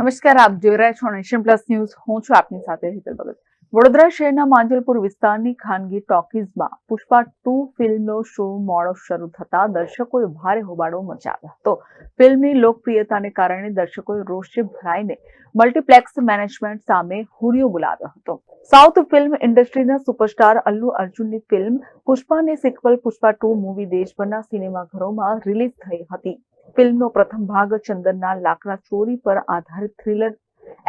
નમસ્કાર, આપ જોઈ રહ્યા છો નેશન પ્લસ ન્યૂઝ. હું છું આપની સાથે હિતલ ભગત. વડોદરા શહેરના માંજલપુર વિસ્તારની ખાનગી ટોકીઝમાં પુષ્પા ટુ ફિલ્મનો શો મોડો શરૂ થતા દર્શકોએ ભારે હોબાળો મચાવ્યો હતો. ફિલ્મની લોકપ્રિયતાને કારણે દર્શકોએ રોષે ભરાઈને મલ્ટીપ્લેક્સ મેનેજમેન્ટ સામે હુરિયો બોલાવ્યો હતો. સાઉથ ફિલ્મ ઇન્ડસ્ટ્રીના સુપરસ્ટાર અલ્લુ અર્જુનની ફિલ્મ પુષ્પાની સિક્વલ પુષ્પા ટુ મૂવી દેશભરના સિનેમાઘરોમાં રિલીઝ થઈ હતી. ફિલ્મનો પ્રથમ ભાગ ચંદનના લાકડા ચોરી પર આધારિત થ્રિલર,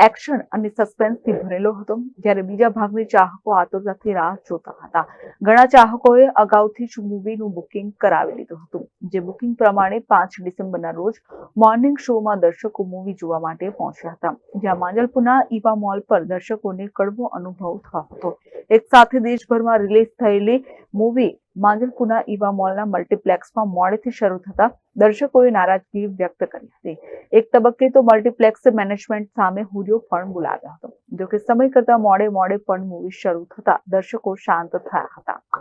એક્શન અને સસ્પેન્સથી ભરેલો હતો, જ્યારે બીજા ભાગની ચાહકો આતુરતાથી રાહ જોતા હતા. ઘણા ચાહકોએ અગાઉથી જ મૂવીનું બુકિંગ કરાવી લીધું હતું, જે બુકિંગ પ્રમાણે પાંચ ડિસેમ્બરના રોજ મોર્નિંગ શોમાં દર્શકો મૂવી જોવા માટે પહોંચ્યા હતા, જ્યાં માંજલપુરના ઈવા મોલ પર દર્શકોને કડવો અનુભવ થયો હતો. એક સાથે દેશભરમાં રિલીઝ થયેલી મૂવી માંજલપુરના ઈવા મોલના મલ્ટીપ્લેક્સમાં મોડેથી શરૂ થતા દર્શકોએ નારાજગી વ્યક્ત કરી હતી. એક તબક્કે તો મલ્ટીપ્લેક્સ મેનેજમેન્ટ સામે હુર્યો પણ બોલાવ્યો હતો. જોકે સમય કરતા મોડે મોડે પણ મૂવી શરૂ થતા દર્શકો શાંત થયા હતા.